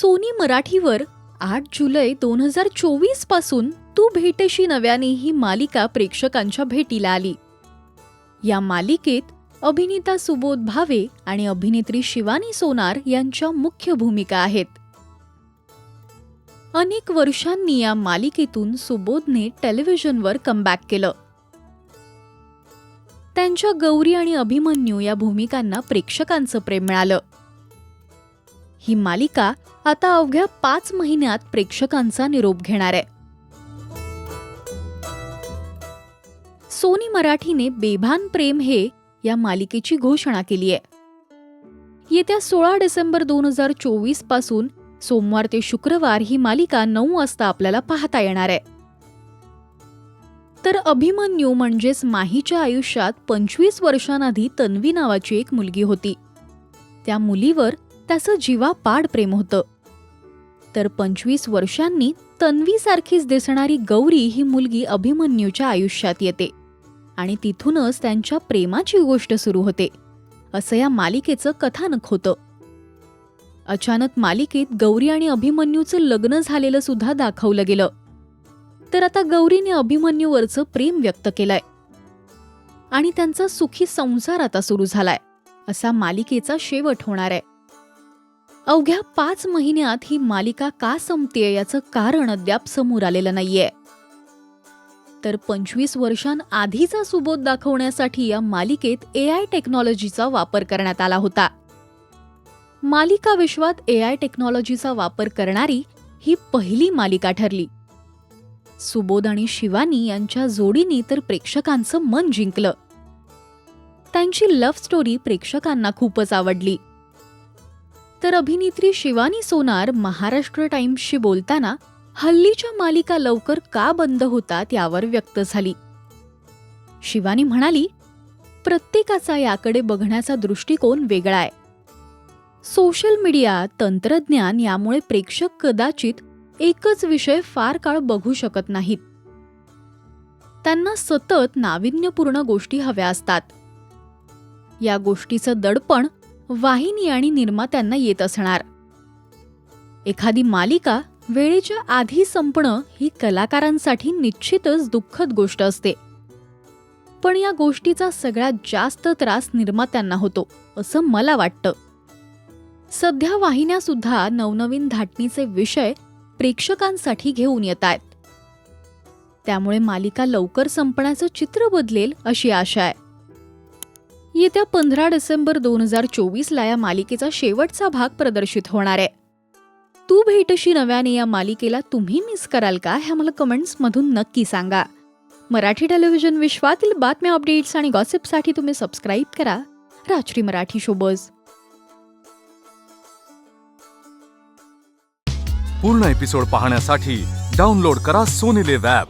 Sony मराठीवर आठ जुलै दोन हजार चोवीसपासून तू भेटशी नव्याने ही मालिका प्रेक्षकांच्या भेटीला आली. या मालिकेत अभिनेता सुबोध भावे आणि अभिनेत्री शिवानी सोनार यांच्या मुख्य भूमिका आहेत. अनेक वर्षांनी या मालिकेतून सुबोधने टेलिव्हिजनवर कमबॅक केलं. त्यांच्या गौरी आणि अभिमन्यू या भूमिकांना प्रेक्षकांचं प्रेम मिळालं. ही मालिका आता अवघ्या पाच महिन्यात प्रेक्षकांचा निरोप घेणार आहे. सोनी मराठीने बेभान प्रेम हे या मालिकेची घोषणा केली आहे. येत्या सोळा डिसेंबर दोन हजार चोवीसपासून सोमवार ते शुक्रवार ही मालिका नऊ वाजता आपल्याला पाहता येणार आहे. तर अभिमन्यू म्हणजेच माहीच्या आयुष्यात पंचवीस वर्षांआधी तन्वी नावाची एक मुलगी होती. त्या मुलीवर त्याचं जीवापाड प्रेम होतं. तर पंचवीस वर्षांनी तन्वीसारखीच दिसणारी गौरी ही मुलगी अभिमन्यूच्या आयुष्यात येते. आणि तिथूनच त्यांच्या प्रेमाची गोष्ट सुरू होते. असं या मालिकेचं कथानक होतं. अचानक मालिकेत गौरी आणि अभिमन्यूचं लग्न झालेलं सुद्धा दाखवलं गेलं. तर आता गौरीने अभिमन्यूवरचं प्रेम व्यक्त केलंय. आणि त्यांचा सुखी संसार आता सुरू झालाय. असा मालिकेचा शेवट होणार आहे. अवघ्या पाच महिन्यात ही मालिका का संपतेय याचं कारण अद्याप समोर आलेलं नाहीये. तर पंचवीस वर्षांआधीचा सुबोध दाखवण्यासाठी या मालिकेत ए आय टेक्नॉलॉजीचा वापर करण्यात आला होता. मालिका विश्वात ए आय टेक्नॉलॉजीचा वापर करणारी ही पहिली मालिका ठरली. सुबोध आणि शिवानी यांच्या जोडीने तर प्रेक्षकांचं मन जिंकलं. त्यांची लव्ह स्टोरी प्रेक्षकांना खूपच आवडली. तर अभिनेत्री शिवानी सोनार महाराष्ट्र टाइम्सशी बोलताना हल्लीच्या मालिका लवकर का बंद होतात यावर व्यक्त झाली. शिवानी म्हणाली प्रत्येकाचा याकडे बघण्याचा दृष्टिकोन वेगळा आहे. सोशल मीडिया तंत्रज्ञान यामुळे प्रेक्षक कदाचित एकच विषय फार काळ बघू शकत नाहीत. त्यांना सतत नाविन्यपूर्ण गोष्टी हव्या असतात. या गोष्टीचं दडपण वाहिनी आणि निर्मात्यांना येत असणार. एखादी मालिका वेळेच्या आधी संपणं ही कलाकारांसाठी निश्चितच दुःखद गोष्ट असते. पण या गोष्टीचा सगळ्यात जास्त त्रास निर्मात्यांना होतो असं मला वाटतं. सध्या वाहिन्या सुद्धा नवनवीन धाटणीचे विषय प्रेक्षकांसाठी घेऊन येत आहेत. त्यामुळे मालिका लवकर संपण्याचं चित्र बदलेल अशी आशा आहे. येत्या पंधरा डिसेंबर दोन हजार चोवीसला या मालिकेचा शेवटचा भाग प्रदर्शित होणार आहे. तू भेटशी नव्याने या मालिकेला तुम्ही मिस कराल का हे मला कमेंट्समधून नक्की सांगा. मराठी टेलिव्हिजन विश्वातील बातम्या अपडेट्स आणि गॉसिपसाठी तुम्ही सबस्क्राईब करा. राजश्री मराठी शोबज पूर्ण एपिसोड पाहण्यासाठी डाउनलोड करा सोनीले लिव्ह ॲप